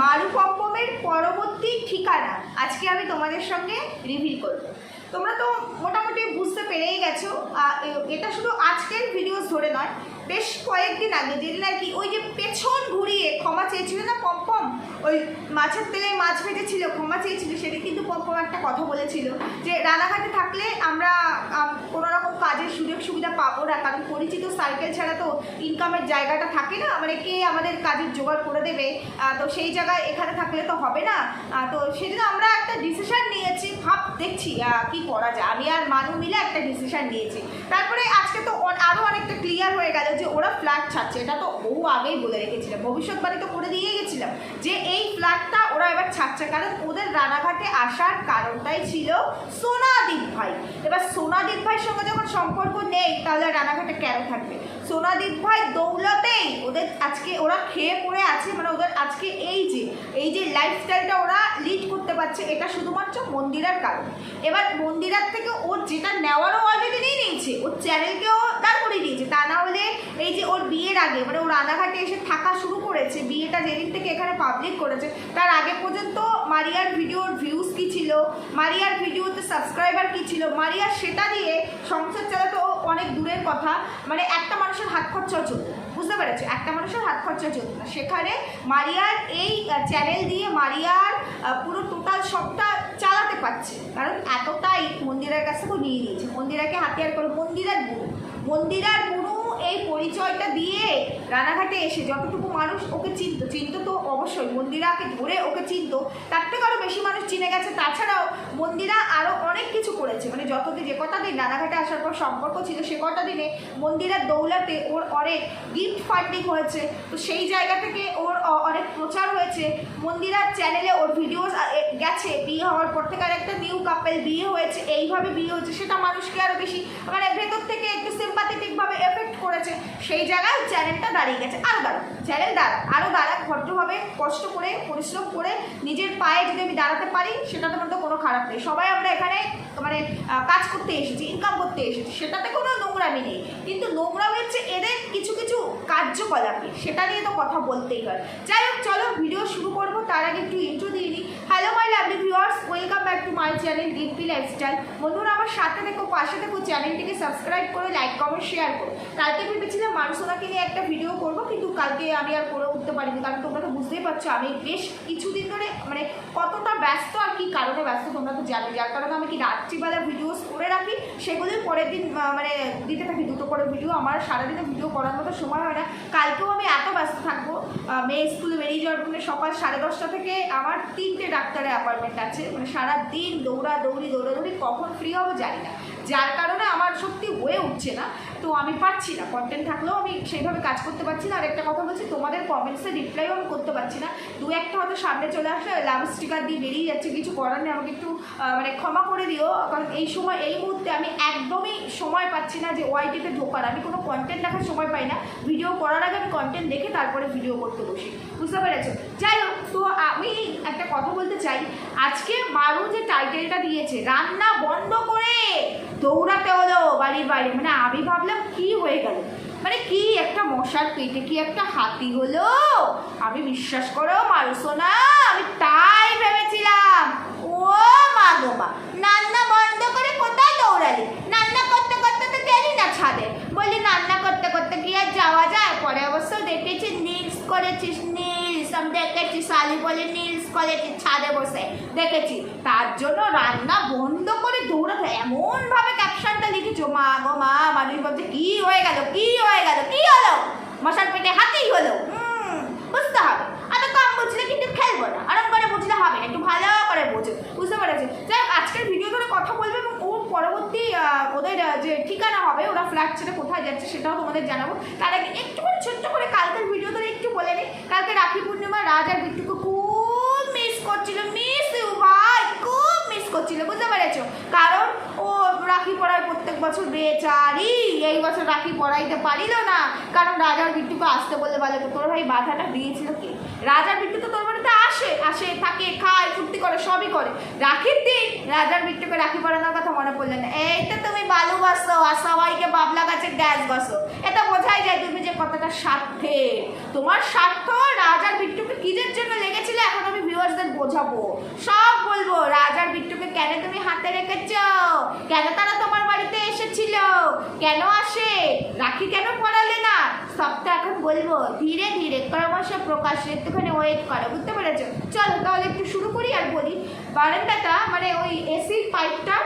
মারুপম্পমের পরবর্তী ঠিকানা আজকে আমি তোমাদের সঙ্গে রিভিল করব। তোমরা তো মোটামুটি বুঝতে পেরেই গেছো এটা শুধু আজকের ভিডিওস ধরে নয় বেশ কয়েকদিন আগে, যেদিন আর কি, ওই যে পেছন ঘুরিয়ে ক্ষমা চেয়েছিল না পম্পম ওই মাছের তেলে মাছ ভেজেছিল, ক্ষমা চেয়েছিল, সেটা কিন্তু পম্পম একটা কথা বলেছিল, যে রানাঘাটে থাকলে আমরা কোনো রকম কাজের সুযোগ সুবিধা পাবো না, কারণ পরিচিত সার্কেল ছাড়া তো ইনকামের জায়গাটা থাকে না মানে কে আমাদের কাজের জোগাড় করে দেবে? তো সেই জায়গায় এখানে থাকলে তো হবে না। তো সেদিন আমরা একটা ডিসিশান নিয়েছি, ভাব দেখছি কি করা যায়। আমি আর মানু মিলে একটা ডিসিশান নিয়েছি। তারপরে আজকে তো অন- আরও অনেকটা ক্লিয়ার হয়ে গেল যে ওরা ফ্ল্যাট ছাড়ছে, এটা তো বহু আগেই বলে রেখেছিলাম, ভবিষ্যৎবাণী তো করে দিয়ে গেছিলাম, যে এই ফ্ল্যাটটা ওরা এবার ছাড়ছে, কারণ ওদের রানাঘাটে আসার কারণটাই ছিল সোনাদীপ ভাই। এবার সোনাদীপ ভাইয়ের সঙ্গে যখন সম্পর্ক নেই, তাহলে রানাঘাটে কেন থাকবে? সোনাদীপ ভাই দৌলতেই ওদের আজকে, ওরা খেয়ে পড়ে আছে মানে ওদের আজকে এই যে এই যে লাইফস্টাইলটা ওরা লিড করতে পারছে, এটা শুধুমাত্র মন্দিরার কারণে। এবার মন্দিরার থেকে ওর যেটা নেওয়ারও অলরেডি নিয়ে নিয়েছে ওর চ্যানেলকেও দাঁড় করে দিয়েছে। তা না হলে এই যে ওর বিয়ের আগে মানে ও রানাঘাটে এসে থাকা শুরু করেছে, বিয়েটা যেদিন থেকে এখানে পাবলিক করেছে, তার আগে পর্যন্ত মারিয়ার ভিডিওর ভিউজ কী ছিল, মারিয়ার ভিডিওতে সাবস্ক্রাইবার কী ছিল মারিয়ার সেটা দিয়ে সংসার চালাতো অনেক দূরের কথা। মানে একটা মানুষের হাত খরচাও চলতো। বুঝতে পেরেছ? একটা মানুষের হাত খরচা চলতো না। সেখানে মারিয়ার এই চ্যানেল দিয়ে মারিয়ার পুরো টোটাল সবটা চালাতে পারছে। কারণ এতটাই মন্দিরের কাছে তো নিয়ে নিয়েছে। মন্দিরাকে হাতিয়ার করে। মন্দিরার গুরু। মন্দিরার গুরু এই পরিচয়টা দিয়ে রানাঘাটে এসে যতটুকু মানুষ ওকে চিনত চিনত তো অবশ্যই। মন্দিরাকে ধরে ওকে চিনত। তার থেকে আরও বেশি মানুষ চিনে গেছে। তাছাড়াও মন্দিরা আরও অনেক কিছু করেছে। মানে যতদিন যে কটা দিন রানাঘাটে আসার পর সম্পর্ক ছিল, সে কটা দিনে মন্দিরার দৌলাতে ওর অনেক গিফট ফান্ডিং হয়েছে। তো সেই জায়গা থেকে ওর অনেক প্রচার হয়েছে। মন্দিরার চ্যানেলে ওর ভিডিওস গেছে। বিয়ে হওয়ার পর থেকে আর একটা নিউ কাপেল বিয়ে হয়েছে। এইভাবে বিয়ে হয়েছে। সেটা মানুষকে আরও বেশি মানে ভেতর থেকে একটু সিম্পাথেটিকভাবে এফেক্ট করেছে, সেই জায়গায় চ্যানেলটা দাঁড়িয়ে গেছে। আরও দাঁড়াক চ্যানেল দাঁড়াক আরও দাঁড়াক ভদ্রভাবে কষ্ট করে, পরিশ্রম করে নিজের পায়ে যদি আমি দাঁড়াতে পারি সেটা মধ্যে কোনো খারাপ নেই। সবাই আমরা এখানে মানে কাজ করতে এসেছি ইনকাম করতে এসেছি, সেটাতে কোনো নোংরামি নেই। কিন্তু নোংরামি হচ্ছে এদের কিছু কিছু কার্যকলাপে, সেটা নিয়ে তো কথা বলতেই হয়। যাই হোক, চলো ভিডিও শুরু করব। তার আগে একটু ইন্ট্রো দিয়ে নিই। Hello my lovely viewers welcome back to my channel Dimpi lifestyle বন্ধুরা, আমার সাথে দেখো, পাশে দেখো চ্যানেলটিকে সাবস্ক্রাইব করে লাইক কমেন্ট শেয়ার করো। কালকে ভেবেছিলাম মানুষোনাকে নিয়ে একটা ভিডিও করব, কিন্তু কালকে আমি আর করে উঠতে পারিনি, কারণ তোমরা তো বুঝতেই পারছ আমি বেশ কিছুদিন ধরে মানে কতটা ব্যস্ত আর কি কারণে ব্যস্ত তোমরা তো জানো যার কারণে আমি কি রাত্রিবেলা ভিডিওস করে রাখি, সেগুলোই পরের দিন মানে দিতে থাকি। দুটো করে ভিডিও আমার সারাদিনে ভিডিও করার মতো সময় হয় না। কালকেও আমি এত ব্যস্ত থাকব মেয়ে স্কুলে বেরিয়ে যাওয়ার পরে সকাল সাড়ে দশটা থেকে আমার তিনটে ডাক্তারের অ্যাপয়েন্টমেন্ট আছে। মানে সারা দিন দৌড়া দৌড়ি দৌড়াদৌড়ি, কখন ফ্রি হব জানি না। যার কারণে আমার সত্যি হয়ে উঠছে না। তো আমি পাচ্ছি না কন্টেন্ট থাকলেও আমি সেইভাবে কাজ করতে পারছি না। আর একটা কথা বলছি, তোমাদের কমেন্টসে রিপ্লাইও আমি করতে পারছি না। দু একটা হয়তো সামনে চলে আসলে লাভ স্টিকার দিয়ে বেরিয়ে যাচ্ছে, কিছু করার নেই। আমাকে একটু মানে ক্ষমা করে দিও, কারণ এই সময়, এই মুহূর্তে আমি একদমই সময় পাচ্ছি না যে ওয়াইটিতে ঢোকার। আমি কোনো কন্টেন্ট দেখার সময় পাই না। ভিডিও করার আগে আমি কন্টেন্ট দেখে তারপরে ভিডিও করতে বসি। বুঝতে পেরেছ? যাই হোক, তো আমি একটা কথা বলতে চাই। আজকে মারু যে টাইটেলটা দিয়েছে, রান্না বন্ধ করে দৌড়াতে হলো বাড়ির বাইরে। মানে আমি ভাবলাম, কি হয়ে গেল? মানে কি একটা মশার পেটে, কি একটা হাতি হলো? আমি বিশ্বাস করো মারুসো না আমি তাই ভেবেছিলাম ও মা গো মা রান্না বন্ধ করে কোথায় দৌড়ালি রান্না করতে করতে তো গেলি না ছাদে বললি রান্না করতে করতে কি আর যাওয়া যায় পরে অবশ্য দেখেছি নীলস করেছিস নীলস আমি দেখেছি শালি বলে নীলস করেছিস ছাদে বসে। দেখেছি, তার জন্য রান্না বন্ধ করে দৌড়াতে এমন ভাবে ক্যাপশনটা লিখেছো, মা গো, মা, মানুষ বলছে, কি হয়ে গেল, কি হয়ে গেল, কি হলো? মশার পেটে হাতেই হলো। বুঝতে হবে। এত কম বুঝলে কিন্তু খেলব না। আরাম করে বুঝলে হবে একটু ভালো করে বোঝো। বুঝতে পেরেছি? যাই আজকের ভিডিও ধরে কথা বলবে এবং পরবর্তী ওদের যে ঠিকানা হবে, ওরা ফ্ল্যাট ছেড়ে কোথায় যাচ্ছে সেটাও তোমাদের জানাব। তার আগে একটু করে, ছোট্ট করে কালকের ভিডিও ধরে একটু বলে নিই কালকে রাখি পূর্ণিমা, রাজ আর বিট্টুকে খুব মিস করছিল মিস ইউ ভাই, খুব মিস করছিল, বুঝতে পেরেছ? কারণ ও রাখি পড়ায় প্রত্যেক বছর বেচারি, এই বছর রাখি পড়াইতে পারিল না। কারণ রাজার বিট্টুকে আসতে বলে, তো তোর ভাই বাধাটা দিয়েছিল কে? রাজার বিট্টু তো তোর আসে আসে, থাকে, খায়, ফুর্তি করে, সবই করে। রাখির দিন রাজার বিট্টুকে রাখি পড়ানোর কথা মনে পড়লেন এইটা এই তুমি বালু বসো আর সবাইকে বাবলা গাছে গ্যাস বাসো। এটা বোঝাই যায় তুমি যে কতটা স্বার্থে তোমার স্বার্থ রাজার বিট্টুকে কিজের জন্য লেগেছিল? এখন আমি ভিউয়ার্সদের বোঝাবো। সব বলব। রাজার বিট্টুকে কেন তুমি হাতে রেখেছ? কেন তারা তোমার বাড়িতে এসেছিল? কেন আসে? রাখি কেন পড়ালে না? সবটা এখন বলব। ধীরে ধীরে ক্রমশ প্রকাশ্যে একটুখানি ওয়েট করো, বুঝতে পেরেছ? চলো তাহলে একটু শুরু করি আর বলি। বারান্দাটা মানে ওই এসির পাইপটা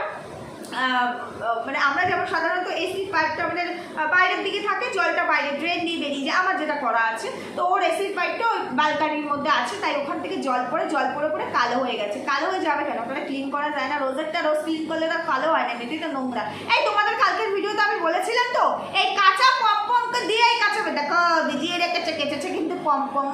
মানে আমরা যেমন সাধারণত এসি পাইপটা আমাদের বাইরের দিকে থাকে, জলটা বাইরে ড্রেন দিয়ে বেরিয়ে যায়। আমার যেটা করা আছে, তো ওর এসির পাইপটা ওই বালকানির মধ্যে আছে, তাই ওখান থেকে জল পড়ে জল পড়ে পড়ে কালো হয়ে গেছে। কালো হয়ে যাবে কেন? ওটা ক্লিন করা যায় না। রোজেরটা রোজ ক্লিন করলে তো কালো হয় না তো নোংরা। এই তোমাদের কালকের ভিডিওতে আমি বলেছিলাম তো, এই কাঁচা পম্পমকে দিয়ে এই কাঁচা দেখো, ভিজিয়ে রেখেছে কেটেছে কিন্তু পম্পম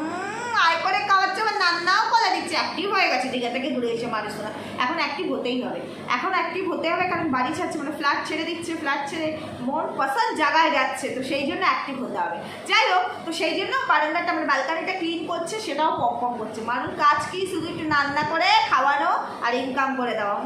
আয় করে খাওয়াচ্ছে আমার নান্নাও কলা দিচ্ছে। অ্যাক্টিভ হয়ে গেছে, দীঘা থেকে ঘুরে এসে মানুষরা। এখন অ্যাক্টিভ হতেই হবে। এখন অ্যাক্টিভ হতে হবে, কারণ বাড়ি ছাড়ছে মানে ফ্ল্যাট ছেড়ে দিচ্ছে ফ্ল্যাট ছেড়ে মন পছন্দ জায়গায় যাচ্ছে, তো সেই জন্য অ্যাক্টিভ হতে হবে। যাই হোক, তো সেই জন্য বারান্দাটা মানে বালকানিটা ক্লিন করছে, সেটাও পম পম করছে। মানুষ কাজ কি শুধু একটু রান্না করে খাওয়ানো আর ইনকাম করে দেওয়া?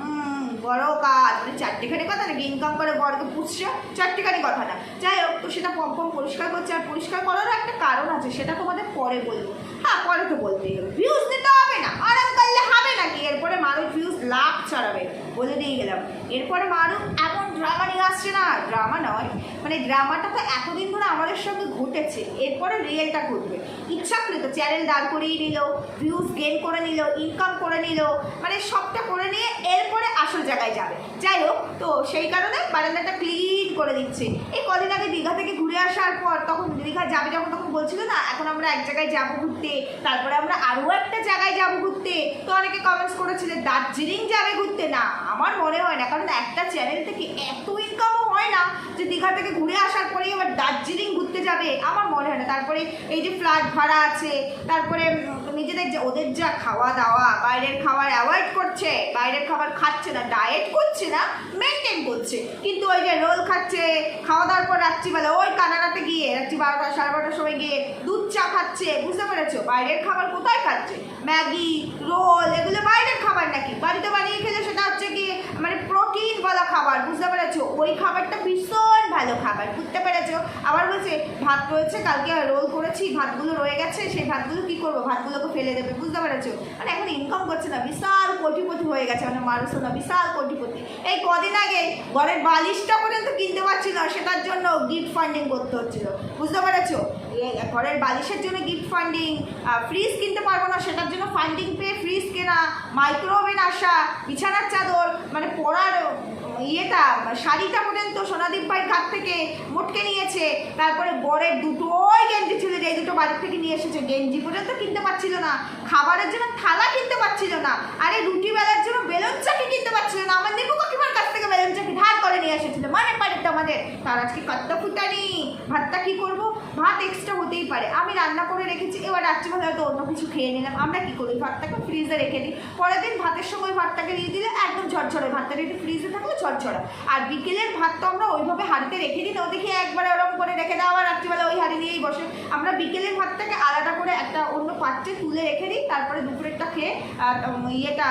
বড় কাজ। মানে চারটেখানি কথা নাকি? ইনকাম করে বড়কে পুষছে, চারটেখানি কথা না। যাই হোক, তো সেটা পম পম পরিষ্কার করছে। আর পরিষ্কার করারও একটা কারণ আছে, সেটা তোমাদের পরে বলব। হ্যাঁ পরে তো বলতেই হবে। ভিউজ দিতে হবে না, আরাম করলে হবে নাকি? এরপরে মানুষ ভিউজ লাখ ছড়াবে, বলে দিয়ে গেলাম। এরপরে মানুষ এমন ড্রামা নিয়ে আসছে না ড্রামা নয়। মানে ড্রামাটা তো এতদিন ধরে আমাদের সঙ্গে ঘটেছে, এরপরে রিয়েলটা ঘটবে। ইচ্ছাকৃত চ্যানেল দাঁড় করিয়ে নিল ভিউজ গেন করে নিল ইনকাম করে নিল মানে সবটা করে নিয়ে এরপরে আসল জায়গায় যাবে। যাই হোক, তো সেই কারণে বারান্দাটা ক্লিন করে দিচ্ছে। এই কদিন আগে দীঘা থেকে ঘুরে আসার পর তখন দীঘা যাবে যখন তখন বলছিল না, এখন আমরা এক জায়গায় যাব ঘুরতে। তারপরে আমরা আরও একটা জায়গায় যাব ঘুরতে। তো অনেকে কমেন্টস করেছিল দার্জিলিং যাবে ঘুরতে। না, আমার মনে হয় না। কারণ একটা চ্যানেল থেকে এত ইনকামও না যে দীঘা থেকে ঘুরে আসার পরেই এবার দার্জিলিং ঘুরতে যাবে, আমার মনে হয় না। তারপরে এই যে ফ্ল্যাট ভাড়া আছে, তারপরে নিজেদের যে, ওদের যা খাওয়া দাওয়া বাইরের খাবার অ্যাভয়েড করছে, বাইরের খাবার খাচ্ছে না ডায়েট করছে না মেনটেন করছে। কিন্তু ওই যে রোল খাচ্ছে খাওয়া দাওয়ার পর রাত্রিবেলা ওই কানাডাতে গিয়ে রাত্রি বারোটা সাড়ে বারোটার সময় গিয়ে দুধ চা খাচ্ছে, বুঝতে পেরেছ? বাইরের খাবার কোথায় খাচ্ছে? ম্যাগি, রোল, এগুলো বাইরের খাবার নাকি? বাড়িতে বানিয়ে খেলে সেটা হচ্ছে কি বলা খাবার, বুঝতে পেরেছ? ওই খাবারটা ভীষণ ভালো খাবার, বুঝতে পেরেছ? আবার বলছে, ভাত রয়েছে, কালকে রোল করেছি, ভাতগুলো রয়ে গেছে, সেই ভাতগুলো কি করব? ভাতগুলোকে ফেলে দেবে, বুঝতে পেরেছ? মানে এখন ইনকাম করছে না, বিশাল কোটিপতি হয়ে গেছে মানে মানুষ না, বিশাল কোটিপতি। এই কদিন আগে ঘরের বালিশটা পর্যন্ত কিনতে পারছিল সেটার জন্য গিফট ফান্ডিং করতে হচ্ছিল, বুঝতে পেরেছ? ঘরের বালিশের জন্য গিফট ফান্ডিং ফ্রিজ কিনতে পারব না, সেটার জন্য ফান্ডিং পেয়ে ফ্রিজ কেনা মাইক্রোওভেন আসা বিছানার চাদর মানে পড়ার ইয়েটা শাড়িটা পর্যন্ত সোনাদীপ ভাইয়ের ঘাট থেকে মোটকে নিয়েছে। তারপরে বরের দুটোই গেঞ্জি ছিল যে দুটো বাড়ির থেকে নিয়ে এসেছে। গেঞ্জি পর্যন্ত কিনতে পারছিল না। খাবারের জন্য থালা কিনতে পারছিল না। আরে রুটি বেলার জন্য বেলুন চাকি কিনতে পারছিল না। আমার নিপু কাকিমার কাছ থেকে বেলুন চাকি ধার করে নিয়ে এসেছিল। মানে বাড়িতে আমাদের। তার আজকে কত ফুটানি ভাতটা কি করব? ভাত এক্সট্রা হতেই পারে। আমি রান্না করে রেখেছি। এবার রাত্রিবেলা হয়তো অন্য কিছু খেয়ে নিলাম। আমরা কি করি? ভাতটাকে ফ্রিজে রেখে দিই। পরের দিন ভাতের সময় ভাতটাকে দিয়ে দিলে একদম ঝরঝরে ভাতটা। একটু ফ্রিজে থাকলে ঝরঝরা আর বিকেলের ভাত তো আমরা ওইভাবে হাঁড়িতে রেখে দিই, তো দেখি একবারে ওরকম করে রেখে দেওয়া রাত্রিবেলা ওই হাঁড়ি দিয়েই বসে। আমরা বিকেলের ভাতটাকে আলাদা করে একটা অন্য পাত্রে তুলে রেখে দিই, তারপরে দুপুরেরটা খেয়ে ইয়েটা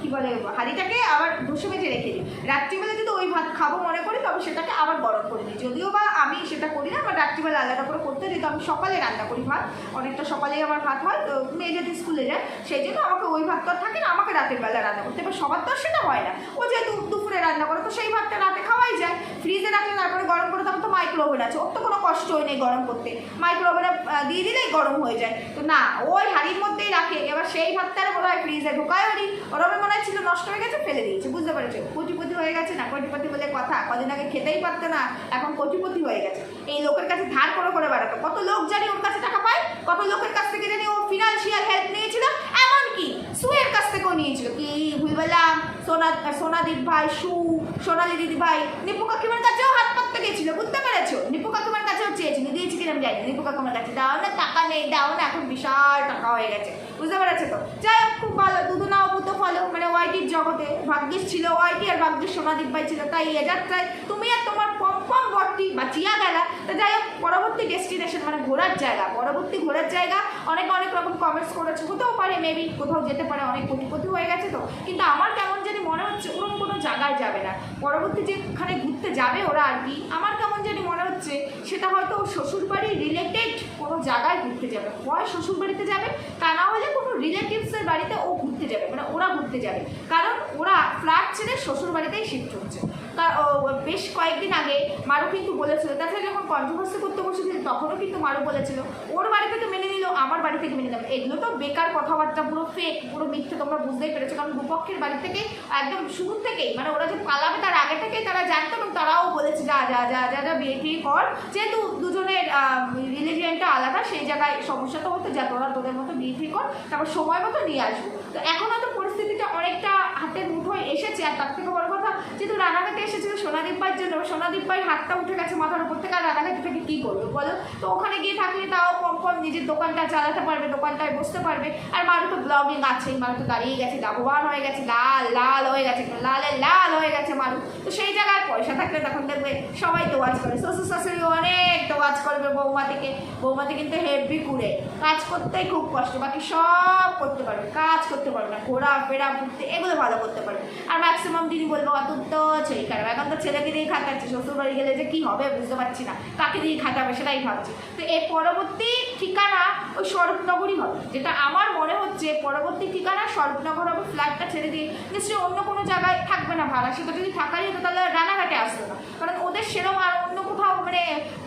কী বলে, হাঁড়িটাকে আবার বসে বেঁচে রেখে দিই। রাত্রিবেলা ভাত খাব মনে করি তবে সেটাকে আবার গরম করে দিই। যদিও বা আমি সেটা করি না, আমার রাত্রিবেলা আলাদা করে করতে দিই তো আমি সকালে রান্না করি ভাত। অনেকটা সকালেই আমার ভাত হয়, তো মেয়ে যদি স্কুলে যায়, সেই জন্য আমাকে ওই ভাত তো থাকে না, আমাকে রাতের বেলা রান্না করতে এবার সবার তো সেটা হয় না। ও যেহেতু দুপুরে রান্না করে, তো সেই ভাতটা রাতে খাওয়াই যায়। ফ্রিজে রাখলে তারপরে গরম করে, তখন তো মাইক্রো ওভেন আছে। ওর তো কোনো কষ্টই নেই গরম করতে। মাইক্রো ওভেনে দিয়ে দিলেই গরম হয়ে যায়। তো না, ওই হাঁড়ির মধ্যেই রাখে। এবার সেই ভাতটা আর মনে হয় ফ্রিজে ঢোকায় ওরই ওরমে মনে হয় ছিল নষ্ট হয়ে গেছে, ফেলে দিয়েছে। বুঝতে পেরেছ? কোটিপতি হয়ে গেছে, না কোটিপতি বলে কথা, কদিন আগে খেতেই পারতো না, এখন কোটিপতি হয়ে গেছে। এই লোকের কাছে ধার করে করে বেড়াতো। কত লোক জানি ওর কাছে টাকা পায়, কত লোকের কাছ থেকে জানি ও ফিনান্সিয়াল হেল্প নিয়েছিল, এমনকি সুয়ের কাছ থেকেও নিয়েছিল। কি ভুল বললাম সোনা সোনাদীপ ভাই সু, সোনালি দিদি ভাই নিপু কাকিমার কাছেও হাত পাততে গেছিল, বুঝতে পেরেছ? নিপু কাকিমার চেয়েছিল দিয়েছি কিনা আমি না। নিপু কাকিমার কাছে দাও না, টাকা নেই, দাও না, এখন বিশাল টাকা হয়ে গেছে। বুঝতে পেরেছ তো? যাই হোক, খুব ভালো দুধ না পুতো ফলো মানে ওয়াইটির জগতে ভাগ্যিস ছিল ওয়াইটি আর ভাগ্যিস সোনাদীপ ভাই ছিল, তাই এ যাত্রায় তুমি আর তোমার পম পম বা বাঁচিয়া গেলা, তো যাই হোক, পরবর্তী ডেস্টিনেশন মানে ঘোরার জায়গা, পরবর্তী ঘোরার জায়গা, অনেক অনেক রকম কমেন্টস করেছে, হতেও পারে মেবি কোথাও যেতে পারে, অনেক কোটিপতি হয়ে গেছে তো। কিন্তু আমার কেমন জানি মনে হচ্ছে ওরকম কোনো জায়গায় যাবে না। পরবর্তী যেখানে ঘুরতে যাবে ওরা আর কি, আমার কেমন জানি মনে হচ্ছে সেটা হয়তো শ্বশুরবাড়ির রিলেটেড কোনো জায়গায় ঘুরতে যাবে। হয় শ্বশুরবাড়িতে যাবে, তা না হলে কোনো রিলেটিভসের বাড়িতে ও ঘুরতে যাবে মানে ওরা ঘুরতে যাবে। কারণ ওরা ফ্ল্যাট ছেড়ে শ্বশুরবাড়িতেই শিফট হচ্ছে। বেশ কয়েকদিন আগে মারু কিন্তু বলেছিল তাছাড়া যখন কন্ট্রোভার্সি করতে বসেছিল, তখনও কিন্তু মারু বলেছিল, ওর বাড়ি থেকে মেনে নিল, আমার বাড়ি থেকে মেনে নেবে। এগুলো তো বেকার কথাবার্তা, পুরো ফেক পুরো মিথ্যে, তোমরা বুঝতেই পেরেছ, কারণ দুপক্ষের বাড়ি থেকে একদম শুরু থেকেই মানে ওরা যে পালাবে তার আগে থেকেই তারা জানতো, এবং তারাও বলেছে, যা যা যা যা যা, বিয়ে টিয়ে কর। যেহেতু দুজনের রিলিজিয়ানটা আলাদা, সেই জায়গায় সমস্যা তো হতো, যা তোরা তোদের মতো বিয়ে ঠিক কর, তারপর সময় মতো নিয়ে আসব। তো এখন হয়তো পরিস্থিতিটা অনেকটা হাতের মুঠোয় এসেছে, আর তার থেকে বড় যেহেতু রানাঘাটে এসেছিল সোনাদীপ্পার জন্য সোনাদীপ্পাই হাতটা উঠে গেছে মাথার উপর থেকে। থেকে কী করবে বলো? তো ওখানে গিয়ে থাকলে তাও কম কম নিজের দোকানটা চালাতে পারবে, দোকানটায় বসতে পারবে। আর মারু তো ব্লগিং আছেই, মারু তো দাঁড়িয়ে গেছে, লাভবান হয়ে গেছে, লাল লাল হয়ে গেছে লালে লাল হয়ে গেছে মারু। তো সেই জায়গায় পয়সা থাকলে তখন দেখবে সবাই ওয়াচ করে। শ্বশুর শাশুড়ি অনেক ওয়াচ করবে বৌমাতিকে বৌমাতি কিন্তু হেভি কুড়ে। কাজ করতেই খুব কষ্ট। বাকি সব করতে পারবে। কাজ করতে পারবে না। ঘোরা, ফেরা, ঘুরতে এগুলো ভালো করতে পারবে। আর ম্যাক্সিমাম দিনই বলব অত তো ছেলে খারাপ। এখন তো ছেলেকে দিয়ে খাটাচ্ছে। শ্বশুর বাড়ি গেলে যে কী হবে বুঝতে পারছি না। কাকে দিয়ে খাটাবে সেটাই ভাবছি। তো এর পরবর্তী ঠিকানা ওই স্বরূপনগরই হবে। যেটা আমার মনে হচ্ছে পরবর্তী ঠিকানা স্বরূপনগর হবে ফ্ল্যাটটা ছেড়ে দিয়ে। নিশ্চয়ই অন্য কোনো জায়গায় থাকবে না ভাড়া। সেটা যদি থাকাই হতো, তাহলে রানাঘাটে আসতো না। কারণ ওদের সেরকম আর অন্য কোথাও মানে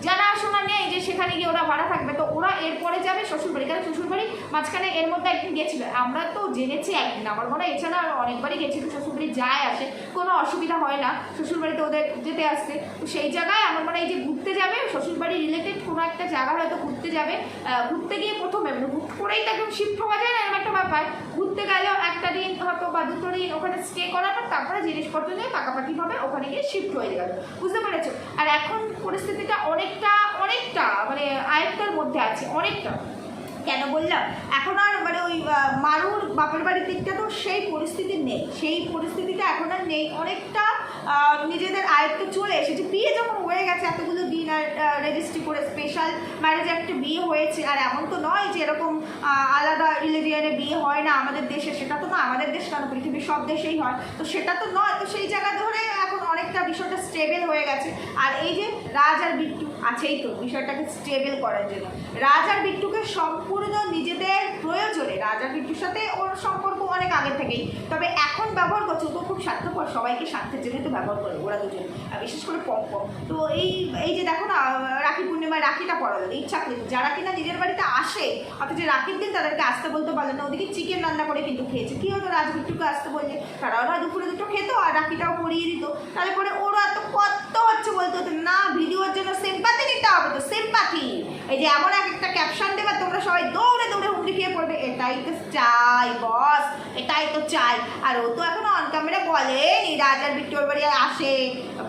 জানা নেই যে সেখানে গিয়ে ওরা ভাড়া থাকবে তো ওরা এরপরে যাবে শ্বশুরবাড়ি। কারণ শ্বশুরবাড়ি মাঝখানে এর মধ্যে একদিন গেছিল। আমরা তো জেনেছি একদিন। আমার মনে হয় এছাড়া আর অনেকবারই গেছিল। শ্বশুরবাড়ি যায় আসে। কোনো অসুবিধা হয় না। শ্বশুরবাড়িতে ওদের যেতে আসতে। তো সেই জায়গায় আমার মনে হয় যে ঘুরতে যাবে, শ্বশুরবাড়ি রিলেটেড কোনো একটা জায়গা হয়তো ঘুরতে যাবে। ঘুরতে গিয়ে প্রথমে মানে হুট করেই তো একদম শিফট হওয়া যায় না, এরকম একটা ব্যাপার। ঘুরতে গেলেও একটা দিন হয়তো বা দুটো দিন ওখানে স্টে করার পর তারপরে জিনিসপত্র নিয়ে পাকাপাকিভাবে ওখানে গিয়ে শিফট হয়ে গেল। বুঝতে পেরেছ? আর এখন পরিস্থিতিটা অনেকটা অনেকটা মানে আয়ত্তের মধ্যে আছে, অনেকটা। কেন বললাম? এখন আর মানে ওই মারুর বাপের বাড়ির দিকটা তো সেই পরিস্থিতি নেই। সেই পরিস্থিতিটা এখন আর নেই। অনেকটা নিজেদের আয়ত্তে চলে এসেছে। বিয়ে যখন হয়ে গেছে, এতগুলো দিন রেজিস্ট্রি করে স্পেশাল ম্যারেজে একটা বিয়ে হয়েছে। আর এমন তো নয় যে এরকম আলাদা রিলিজিয়ানে বিয়ে হয় না আমাদের দেশে। সেটা তো না, আমাদের দেশ কেন? পৃথিবীর সব দেশেই হয়। তো সেটা তো নয়। তো সেই জায়গা ধরে এখন অনেকটা বিষয়টা স্টেবেল হয়ে গেছে। আর এই যে রাজ আর বিট্টু আছেই তো বিষয়টাকে স্টেবল করার জন্য। রাজ আর বিট্টুকে সম্পূর্ণ নিজেদের প্রয়োজনে, রাজ আর বিট্টুর সাথে ওর সম্পর্ক অনেক আগে থেকেই, তবে এখন ব্যবহার করছে, ও তো খুব স্বার্থপর, সবাইকে স্বার্থের জন্য তো ব্যবহার করে, ওরা দুজন। বিশেষ করে পম পম তো এই এই যে দেখো না, রাখি পূর্ণিমায় রাখিটা পড়ালো ইচ্ছাকৃত যারা কিনা নিজের বাড়িতে আসে, অথচ রাখির দিন তাদেরকে আসতে বলতে পারল না, ওদিকে চিকেন রান্না করে কিন্তু খেয়েছে। কী হতো রাজ বিট্টুকে আসতে বললে? তারাও না দুপুরে দুটো খেত আর রাখিটাও পরিয়ে দিত। তাহলে পরে ওরা তো কত হচ্ছে বলতে? হতো না, ভিডিওর জন্য সিম্পাতি নিতে হবে তো সিম্পাতি এই যে এমন এক একটা ক্যাপশন দেবে, তোমরা সবাই দৌড়ে দৌড়ে হুমড়ি খেয়ে পড়বে। এটাই তো চাই বস এটাই তো চাই। আর ও তো এখনও অন ক্যামেরা বলেনি, রাজার ভিক্টোর বাড়ি আসে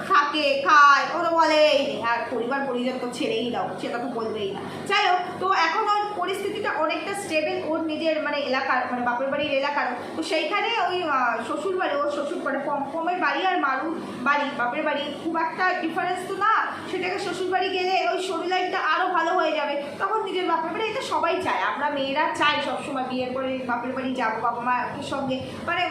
থাকে খায় ওরা তো বলেই আর পরিবার পরিজন তো ছেড়েই দাও, সেটা তো বলবেই না। যাই হোক, তো এখন পরিস্থিতিটা অনেকটা স্টেবল ওর নিজের মানে এলাকার মানে বাপের বাড়ির এলাকার। তো সেইখানে ওই শ্বশুর বাড়ি ওর শ্বশুর বাড়ি পমের বাড়ি আর মারুর বাড়ি, বাপের বাড়ি খুব একটা ডিফারেন্স তো না। সেটাকে শ্বশুর বাড়ি গেলে ওই শরীর লাইনটা আরও ভালো হয়ে যাবে। তখন নিজের বাপের বাড়ি, এটা সবাই চায়। আমরা মেয়েরা চাই সবসময় বিয়ের পরে বাপের বাড়ি যাব, বাবা মায়ের সঙ্গে। মানে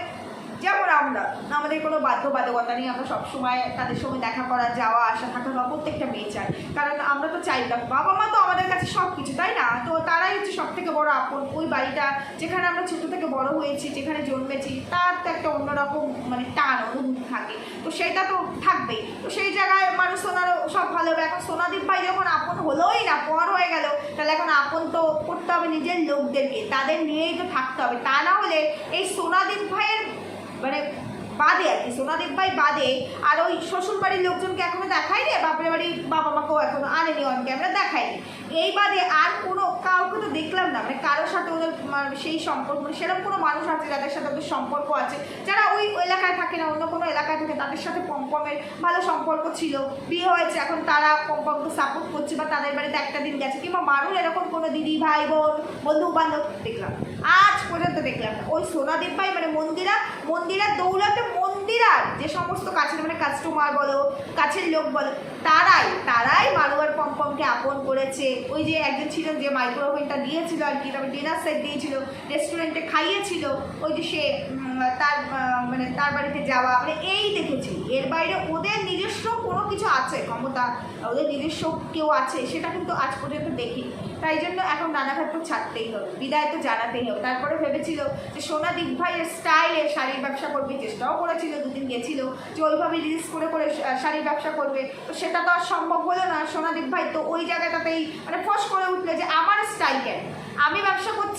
যেমন আমরা, আমাদের কোনো বাধ্যবাধকতা নেই। আমরা সবসময় তাদের সঙ্গে দেখা করা, যাওয়া, আসা থাকা বা প্রত্যেকটা মেয়ে চাই। কারণ আমরা তো চাই না। বাবা মা তো আমাদের কাছে সব কিছু তাই না? তো হচ্ছে সব থেকে বড় আপন। ওই বাড়িটা যেখানে আমরা ছোটো থেকে বড় হয়েছি, যেখানে জন্মেছি, তার তো একটা অন্যরকম মানে টান, অনুভূতি থাকে। তো সেটা তো থাকবেই। তো সেই জায়গায় মানুষ সোনারও সব ভালো হবে। এখন সোনাদীপ ভাই যখন আপন হলোই না, পর হয়ে গেল, তাহলে এখন আপন তো করতে হবে নিজের লোকদেরকে তাদের নিয়েই তো থাকতে হবে। তা না হলে এই সোনাদীপ ভাইয়ের মানে বাদে আর কি। সোনাদীপ ভাই বাদে আর ওই শ্বশুর বাড়ির লোকজনকে এখনও দেখায়নি? বাপের বাড়ির বাবা মাকেও এখনও আনেনি অন আমরা দেখায়নি। এই বাদে আর কোনো, কাউকে তো দেখলাম না। মানে কারোর সাথে ওদের মানে সেই সম্পর্ক মানে সেরকম কোনো মানুষ আছে যাদের সাথে ওদের সম্পর্ক আছে? যারা ওই এলাকায় থাকে না, অন্য কোনো এলাকায় থাকে, তাদের সাথে পমপমের ভালো সম্পর্ক ছিল। বিয়ে হয়েছে, এখন তারা পমপমকে সাপোর্ট করছে বা তাদের বাড়িতে একটা দিন গেছে। কিংবা মারুর এরকম কোনো দিদি, ভাই, বোন বন্ধু বান্ধব দেখলাম আজ পর্যন্ত দেখলাম না। ওই সোনাদীপ ভাই মানে মন্দিরা মন্দিরা দৌলতে মন্দিরার যে সমস্ত কাছের মানে কাস্টমার বলো, কাছের লোক বলো, তারাই তারাই মারুয়ার পমপমকে আপন করেছে। ওই যে একজন ছিল যে মাইক্রোওভেনটা দিয়েছিল আর কি তারপর ডিনার সেট দিয়েছিল রেস্টুরেন্টে খাইয়েছিল, ওই যে সে তার মানে তার বাড়িতে যাওয়া মানে এই দেখেছি এর বাইরে ওদের নিজস্ব কোনো কিছু আছে, ক্ষমতা, ওদের নিজস্ব কেউ আছে, সেটা কিন্তু আজ পর্যন্ত দেখি তাই জন্য এখন রানাঘাট তো ছাড়তেই হবে, বিদায় তো জানাতেই হবে। তারপরে ভেবেছিল যে সোনাদীপ ভাইয়ের স্টাইলে শাড়ির ব্যবসা করবে, চেষ্টাও করেছিল, দুদিন গেছিল, যে ওইভাবে রিলস করে করে শাড়ির ব্যবসা করবে। তো সেটা তো আর সম্ভব হলো না সোনাদীপ ভাই তো ওই জায়গাটাতেই মানে ফস করে উঠল যে আমার স্টাইল কেন? আমি ব্যবসা করছি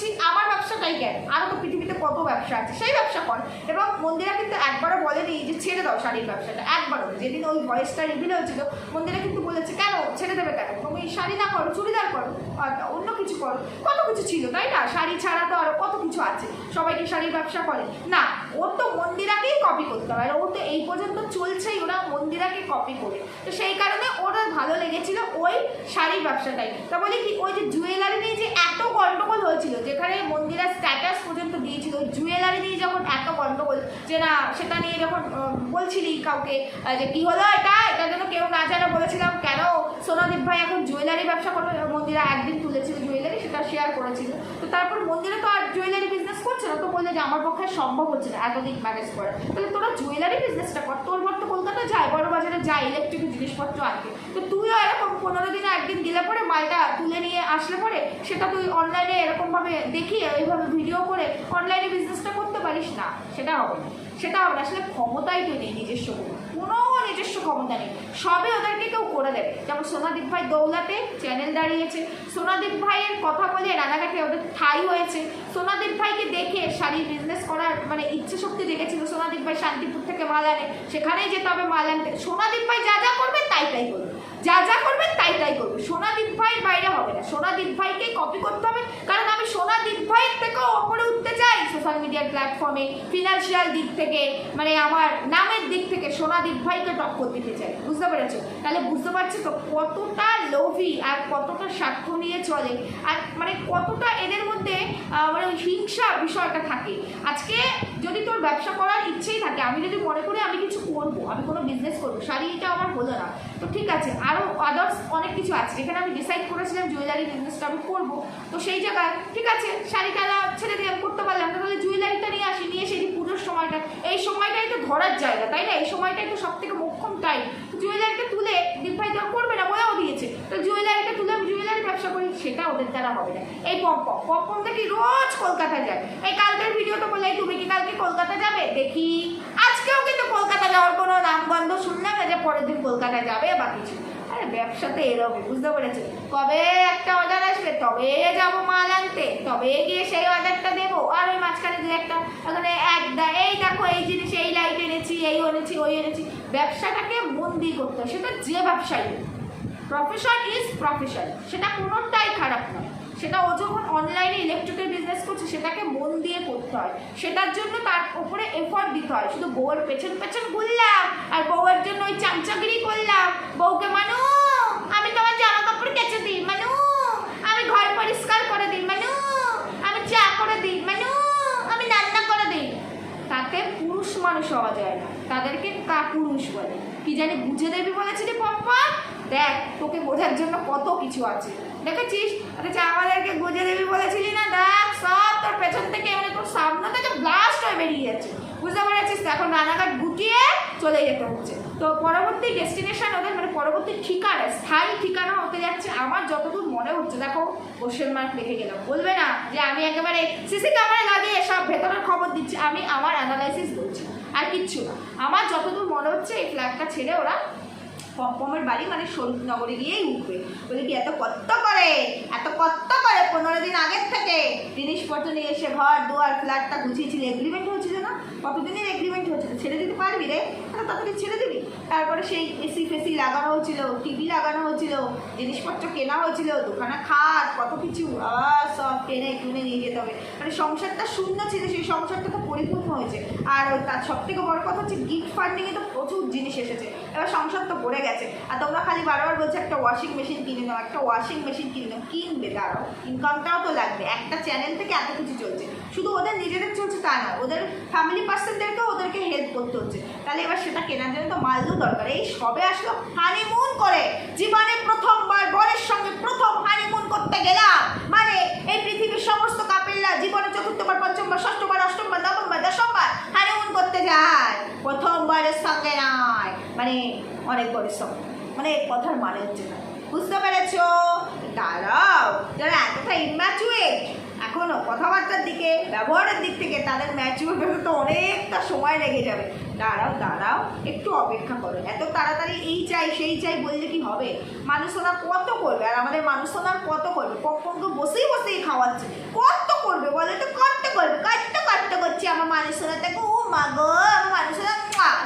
ব্যবসাটাই কেন আরও তো পৃথিবীতে কত ব্যবসা আছে? সেই ব্যবসা কর। এবং মন্দিরা কিন্তু একবারও বলেনি যে ছেড়ে দাও শাড়ির ব্যবসাটা। একবারও। যেদিন ওই ভয়েসটা রিভিল হয়েছিল, মন্দিরা কিন্তু বলেছে, কেন ছেড়ে দেবে কেন? তুমি শাড়ি না করো চুড়িদার করো অন্য কিছু করো কত কিছু ছিল, তাই না? শাড়ি ছাড়া তো আরও কত কিছু আছে। সবাই কি শাড়ির ব্যবসা করে? না, ওর তো মন্দিরাকেই কপি করতে হয়। ও তো এই পর্যন্ত চলছেই ওরা মন্দিরাকে কপি করে। তো সেই কারণে ওরা ভালো লেগেছিল ওই শাড়ির ব্যবসাটাই। তা বলি কি, ওই যে জুয়েলারি নিয়ে যে এত গন্ডগোল হয়েছিল, যেখানে মন্দিরা স্ট্যাটাস পর্যন্ত দিয়েছিল জুয়েলারি নিয়ে যখন এত গন্ডগোল, যে না, সেটা নিয়ে যখন বলছিলি কাউকে যে কি হলো এটা? এটা যেন কেউ না জানে, বলেছিলাম কেন? সোনাদীপ ভাই এখন জুয়েলারি ব্যবসা করবে মন্দিরা একদিন তুলেছিল জুয়েলারি সেটা শেয়ার করেছিল। তো তারপর মন্দিরে তো আর জুয়েলারি বিজনেস করছে না, তো বললে যে আমার পক্ষে সম্ভব হচ্ছে না এতদিন ম্যানেজ করা। তাহলে তোরা জুয়েলারি বিজনেসটা কর, তোর বর তো কলকাতা যায়, বড় বাজারে যায় ইলেকট্রিক জিনিসপত্র আনতে। তো তুইও এরকম পনেরো দিনে একদিন গেলে পরে মালটা তুলে নিয়ে আসলে পরে সেটা তুই অনলাইনে এরকমভাবে দেখিয়ে এইভাবে ভিডিও করে অনলাইনে বিজনেসটা করতে পারিস না, সেটা হবে না। সেটা হবে না, আসলে ক্ষমতাই তো নেই নিজস্ব কোনো। নিজস্ব ক্ষমতা নেই। সবে ওদেরকে কেউ করে দেবে। যেমন সোনাদীপ ভাই দৌলাতে চ্যানেল দাঁড়িয়েছে। সোনাদীপ ভাইয়ের কথা বলে রানাঘাটে ওদের ঠাই হয়েছে। সোনাদীপ ভাইকে দেখে শাড়ির বিজনেস করার মানে ইচ্ছে শক্তি দেখেছিল সোনাদীপ ভাই শান্তিপুর থেকে মাল আনে সেখানেই যেতে হবে মাল আনতে সোনাদীপ ভাই যা যা করবে তাই তাই করবে। যা যা করবে তাই তাই করবে। সোনাদীপ ভাইয়ের বাইরে হবে না। সোনাদীপ ভাইকেই কপি করতে হবে। কারণ আমি সোনাদীপ ভাইয়ের থেকেও ওপরে উঠতে মিডিয়ার প্ল্যাটফর্মে ফিনান্সিয়াল দিক থেকে মানে আমার নামের দিক থেকে সোনাদীপ ভাইকে টক্কর দিতে চাই। বুঝতে পেরেছ? তাহলে বুঝতে পারছি তো কতটা লোভী আর কতটা স্বার্থ নিয়ে চলে আর মানে কতটা এদের মধ্যে মানে হিংসা বিষয়টা থাকে। আজকে যদি তোর ব্যবসা করার ইচ্ছেই থাকে, আমি যদি মনে করি আমি কিছু করব, আমি কোনো বিজনেস করব, শাড়িটা আমার হলো না, তো ঠিক আছে আরও আদার্স অনেক কিছু আছে। যেখানে আমি ডিসাইড করেছিলাম জুয়েলারি বিজনেসটা আমি করব, তো সেই জায়গায়, ঠিক আছে, শাড়িটা ছেড়ে দিয়ে করতে পারলাম না, তাহলে জুয়েলারিটা নিয়ে আসি নিয়ে এই পুজোর সময়টা, এই সময়টাই তো ধরার জায়গা, তাই না? এই সময়টাই তো সব থেকে মোক্ষম টাইম জুয়েলারিটা তুলে দীপ ভাই তো করবে না বলেও দিয়েছে। তো জুয়েলারিটা তুলে আমি জুয়েলারি ব্যবসা করি, সেটা ওদের দ্বারা হবে না। এই পম্পম পম্পম দেখি রোজ কলকাতা যায়। এই কালকের ভিডিও তো বললাই, তুমি কি কালকে কলকাতা যাবে? দেখি। আজকেও কিন্তু কলকাতা যাওয়ার কোনো নামগন্ধ শুনলাম না যে পরের দিন কলকাতা যাবে বা কিছু। আরে, ব্যবসাতে এরকম, বুঝতে পেরেছ? কবে একটা অর্ডার আসবে, তবে যাব মাল আনতে, তবে গিয়ে সেই অর্ডারটা দেবো। আর ওই মাঝখানে দু একটা, ওখানে এক দা- এই দেখো, এই জিনিস, এই লাইট এনেছি, এই এনেছি, ওই এনেছি। ব্যবসাটাকে বন্দি করতে হয়। সেটা যে ব্যবসায়ী প্রফেশন ইজ প্রফেশন সেটা কোনোটাই খারাপ নয়। সেটা ও যখন অনলাইনে ইলেকট্রিকের বিজনেস করছে, সেটাকে মন দিয়ে করতে হয়। সেটার জন্য তার উপরে এফোর্ট দিতে হয়। শুধু বউয়ের পেছন পেছন ঘুরলাম, আর বউয়ের জন্য ওই চামচাগিরি করলাম। বউকে মানু, আমি তোমার জামা কাপড় কেচে দিই মানু আমি ঘর পরিষ্কার করে দিই মানু আমি চা করে দিই মানু আমি রান্না করে দিই তাতে পুরুষ মানুষ হওয়া যায় না। তাদেরকে কা পুরুষ বলে। কি জানি বুঝে দেবি বলেছিলি পপ্পা দেখ, তোকে বোঝার জন্য কত কিছু আছে। দেখেছিস? আচ্ছা আমাদেরকে গুজে দেবী বলেছিলি না? দেখ, সব তোর পেছন থেকে মানে তোর সামনে থেকে ব্লাস্ট হয়ে বেরিয়ে যাচ্ছে। বুঝতে পেরেছিস? এখন রানাঘাট গুটিয়ে চলে যেতে হচ্ছে। তো পরবর্তী ডেস্টিনেশন ওদের মানে পরবর্তী ঠিকানা, স্থায়ী ঠিকানা হতে যাচ্ছে আমার যতদূর মনে হচ্ছে। দেখো কোশ্চেন মার্ক লিখে গেলাম। বলবে না যে, আমি একেবারে সিসি ক্যামেরা লাগিয়ে সব ভেতরের খবর দিচ্ছি। আমি আমার অ্যানালাইসিস বলছি। আর কিচ্ছু না। আমার যতদূর মনে হচ্ছে, এই ফ্ল্যাটটা ছেড়ে ওরা পম্পমের বাড়ি মানে শরীফনগরে গিয়েই উঠবে। বলে কি, এত কত্ত করে, এত কত্ত করে পনেরো দিন আগের থেকে। জিনিসপত্র নিয়ে এসে ঘর, দুয়ার ফ্ল্যাটটা গুছিয়েছিল। এগ্রিমেন্ট হয়েছিল না? কতদিনের এগ্রিমেন্ট হয়েছিল ছেড়ে দিতে পারবি রে? তাহলে তাড়াতাড়ি ছেড়ে দিবি। তারপরে সেই এসি ফেসি লাগানো হয়েছিল টিভি লাগানো হয়েছিল জিনিসপত্র কেনা হয়েছিল দোকানে খাট, কত কিছু আবার সব কেনে কিনে নিয়ে যেতে হবে। মানে সংসারটা শূন্য ছিল, সেই সংসারটা তো পরিপূর্ণ হয়েছে। আর তার সব থেকে বড় কথা হচ্ছে গিফট ফান্ডিংয়ে তো প্রচুর জিনিস এসেছে। এবার সংসার তো পড়ে গেছে। আর তোমরা খালি বারবার বলছো একটা ওয়াশিং মেশিন কিনে নাও, একটা ওয়াশিং মেশিন কিনে নাও। কিনবে, দাঁড়াও। ইনকামটাও তো লাগবে। একটা চ্যানেল থেকে এত কিছু চলছে। শুধু ওদের নিজেদের চলছে তা না, ওদের ফ্যামিলি পার্সনদেরকেও ওদেরকে হেল্প করতে হচ্ছে। তাহলে এবার সেটা কেনার জন্য তো মালদও দরকার। এই সবে আসলো হানিমুন করে। জীবনে প্রথমবার বরের সঙ্গে প্রথম হানিমুন করতে গেলাম। মানে এই পৃথিবীর সমস্ত কাপেলরা জীবনে চতুর্থবার, পঞ্চমবার, ষষ্ঠবার, অষ্টমবার, নবমবার, দশমবার হানিমুন করতে যায়। প্রথমবারের সঙ্গে নয় মানে অনেক বরের সঙ্গে মানে কথার মানে হচ্ছে। না বুঝতে পেরেছ? দাঁড়াও, যারা এতটা ইম্যাচুয়েট এখনও কথাবার্তার দিকে, ব্যবহারের দিক থেকে তাদের ম্যাচিউর হতে তো অনেকটা সময় লেগে যাবে। দাঁড়াও দাঁড়াও, একটু অপেক্ষা করো। এত তাড়াতাড়ি এই চাই, সেই চাই বললে কি হবে? মানুষ ওরা কত করবে? আর আমাদের মানুষ ওনার কত করবে? পপকর্ন বসেই বসেই খাওয়াচ্ছে। কত করবে বলে তো? কত করবে? কত কত করছে আমার মানুষ ওনাতে ও মা গো, আমার মানুষ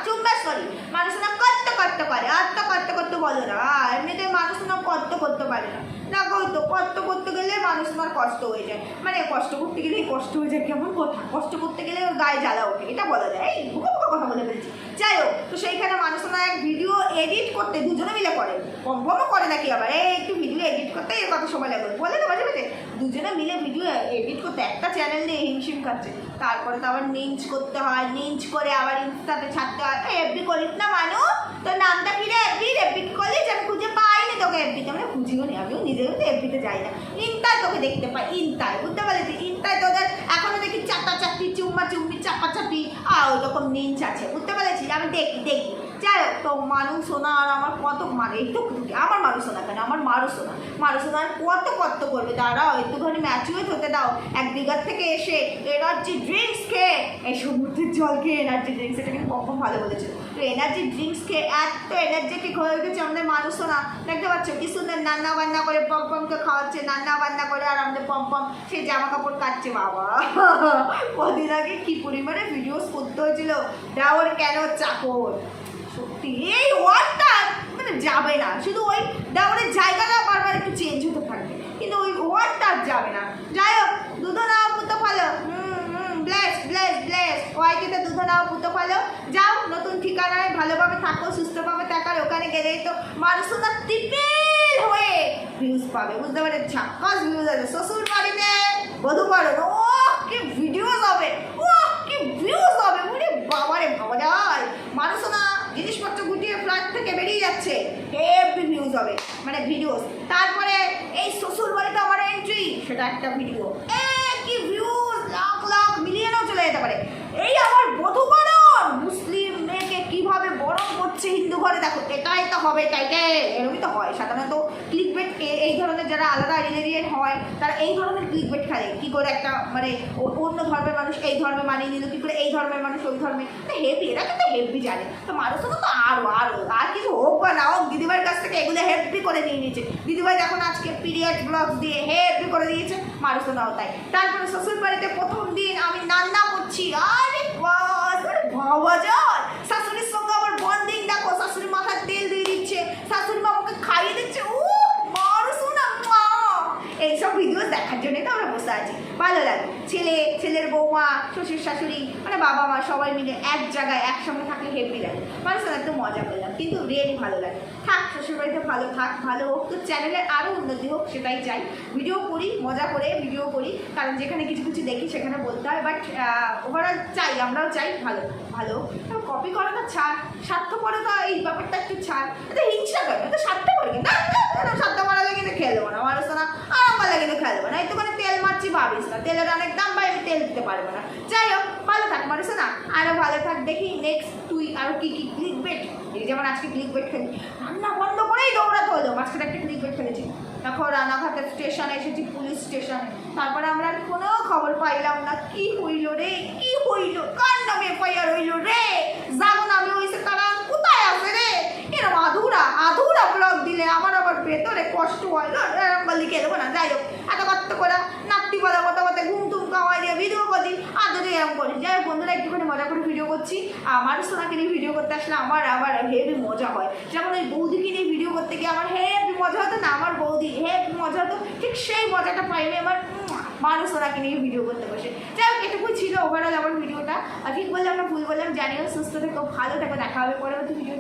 চুম্বাস করি মানুষ ওরা কত কত করে? আত্ম কত করতে বলো না। আর এমনিতে মানুষ ওরা কত করতে পারে না। না করতো কষ্ট করতে গেলে মানুষ তোমার কষ্ট হয়ে যায়। মানে কষ্ট করতে গেলেই কষ্ট হয়ে যায় কেমন কথা? কষ্ট করতে গেলে ওর গায়ে জ্বালা ওঠে, এটা বলা যায়। এই বুকা বুকা কথা বলে ফেলছি। যাই হোক, তো সেইখানে মানুষ ওনার এক ভিডিও এডিট করতে দুজনে মিলে করে। কনফার্মও করে নাকি আবার? এই একটু ভিডিও এডিট করতে এর কত সময় লাগবে বলে তো মাঝে মাঝে? দুজনে মিলে ভিডিও এডিট করতে। একটা চ্যানেল নিয়ে হিমশিম খাচ্ছে। তারপরে তো আবার নিঞ্চ করতে হয়। নিঞ্চ করে আবার ইনস্টাতে ছাড়তে হয়। এফবি করিস না মানু? তোর নামটা কি রে? এফবি এফবি করিস আমি তোকে এফবিতে মানে খুঁজিও নি, আমিও নিজেও তো এফবিতে যাই না। ইনটায় তোকে দেখতে পাই ইনটায় বুঝতে পারছি ইনটায় তোদের এখনও দেখি চাপা চাপি চুম্মা চুম্মি চাপা চাপি আর ওরকম নিঞ্চ আছে, বুঝতে পেরেছি আমি দেখি দেখি। যাই হোক, তো মানুষ সোনা আর আমার কত মানে একটু আমার মানুষ সোনা কেন? আমার মারু সোনা। মারু সোনা কত কত করবে? দাঁড়াও, একটুখানি ম্যাচুয়েট হতে দাও। এক বিঘার থেকে এসে এনার্জি ড্রিঙ্কস খেয়ে, এই সমুদ্রের জল খেয়ে এনার্জি ড্রিঙ্কস এটা কিন্তু কখন ভালো বলেছে। তো এনার্জি ড্রিঙ্কস খেয়ে এত এনার্জেটিক হয়ে গেছে আমাদের মানুষও না দেখতে পাচ্ছ কি সুন্দর রান্না বান্না করে পম পমকে খাওয়াচ্ছে রান্না বান্না করে আর আমাদের পম পম সেই জামা কাপড় কাটছে, বাবা। কদিন আগে কি পরিমাণে ভিডিওস করতে হয়েছিল দেওয়ার কেন চাকর? সত্যি, এই ওয়ার্ডটা মানে যাবে না। শুধু ওই দেওয়ারের জায়গাটা বারবার একটু চেঞ্জ হতে থাকবে। কিন্তু ওই ওয়ার্ডটা যাবে না। যাই হোক দুধ নাও পুতো ভালো ব্লেস ব্লেস ব্লেস ওয়াইটিতে দুধ নাও পুতো ভালো যাও, নতুন ঠিকানায় ভালোভাবে থাকো, সুস্থভাবে থাকার ওখানে গেলেই তো মানুষ তো তার হয়ে ভিউজ পাবে, বুঝতে পারে ঝাক্কাস ভিউজ আছে, শ্বশুর বাড়িতে বধু বাড়ো ও কি ভিডিওস হবে ও কি ভিউজ হবে, ওরে বাবারে ভাবা মানুষ না জিনিসপত্র গুটিয়ে ফ্ল্যাট থেকে বেরিয়ে যাচ্ছে হেভি ভিউজ হবে মানে ভিডিওস তারপরে এই শ্বশুর বাড়িতে আমার এন্ট্রি সেটা একটা ভিডিও এ কি মিলিয়নেও যেতে পারে। এই আমার মুসলিম মেয়েকে কীভাবে বরণ করছে হিন্দু ঘরে? দেখো, এটাই তো হবে টাইটেল এরকমই তো হয়। সাধারণত ক্লিকবেট এই ধরনের যারা আলাদা রিলেরিয়েন হয়, তারা এই ধরনের ক্লিকবেট খেলে। কি করে একটা মানে অন্য ধর্মের মানুষ এই ধর্মে মানিয়ে নিল, কি করে এই ধর্মের মানুষ ওই ধর্মে? হেভি এরা কিন্তু হেভি জানে। তো মানুষ তো আরও আরও। আর কিছু হোক বা না হোক, দিদিভাইয়ের কাছ থেকে এগুলো হেভি করে নিয়ে নিয়েছে। দিদিভাই দেখুন আজকে পিরিয়ড ব্লগ দিয়ে হেভি করে দিয়েছে, মানুষ তো নাও তাই। তারপরে শ্বশুর বাড়িতে প্রথম দিন আমি রান্না করছি। আরে আরে ভাবা যায় শাশুড়ির সঙ্গে আমার বন্ডিং দেখো শাশুড়ি মাথায় তেল দিয়ে দিচ্ছে শাশুড়ি মা আমাকে খাইয়ে দিচ্ছে ও মানুষ না মা এইসব ভিডিও দেখার জন্যই তো আমরা বসে আছি ভালো লাগে। ছেলে, ছেলের বৌমা শ্বশুর, শাশুড়ি মানে বাবা মা সবাই মিলে এক জায়গায় একসঙ্গে থাকলে হেভি লাগে। মানুষ একটু মজা করলাম কিন্তু রিয়েলি ভালো লাগে। থাক, শ্বশুরবাড়িতে ভালো থাক, ভালো হোক, তো চ্যানেলের আরও উন্নতি হোক, সেটাই চাই। ভিডিও করি, মজা করে ভিডিও করি, কারণ যেখানে কিছু কিছু দেখি সেখানে বলতে হয় বাট ওভারঅল চাই, আমরাও চাই, ভালো ভালো কপি করাটা ছাড় স্বার্থপরতা এই ব্যাপারটা একটু ছাড়। এটা হিংসা করে এটা স্বার্থপর কিন্তু স্বার্থপর লাগে কিন্তু খেলব না। তো না আর আমার লাগে কিন্তু খেলব না। এই তো একটুখানি তেল মারছি ভাবিস না। তেলের অনেক দাম বা আমি তেল দিতে পারব না। যাই হোক, ভালো থাক মানুষ না। আরও ভালো থাক দেখি নেক্সট তুই আরও কী কী ক্লিক বেট এই যেমন আজকে ক্লিক বেট খেলি। রান্না বন্ধ করেই দৌড়াতে হলো মাঝখানে একটা ক্লিক বেট খেলেছি। তারপর রানাঘাটের স্টেশনে এসেছি পুলিশ স্টেশনে তারপরে আমরা আর কোনো খবর পাইলাম না। কি হইল রে? কি হইল? কার নামে এফআইআর হইল রে যাব নামে হয়েছে তারা কোথায় আছে রে এরকম আধুরা আধুরা ব্লগ দিলে আমার আবার ভেতরে কষ্ট হয়। এরকম বলি খেলব না, যাই হোক, এত কষ্ট করে নাত্তি বলা কথা কথা ঘুম টুম খাওয়াই দিয়ে ভিডিও করি আর যদি এরকম করি, যাই হোক, বন্ধুরা, একটুখানি মজা করে ভিডিও করছি। আমার সোনাকে নিয়ে ভিডিও করতে আসলে আমার আবার হেভি মজা হয়। যেমন ওই বৌদিকে নিয়ে ভিডিও করতে গিয়ে আমার হেভি মজা হতো না, আমার বৌদি হেভি মজা হতো, ঠিক সেই মজাটা পাইলে আমার মানুষ ওনাকে নিয়ে ভিডিও করতে বসে। যাই হোক, এটুকুই ছিল ওভারঅল আমার ভিডিওটা ঠিক বললাম না, ভুল বললাম, জানিও, সুস্থ থেকো, ভালো থেকো, দেখা হবে পরবর্তী ভিডিও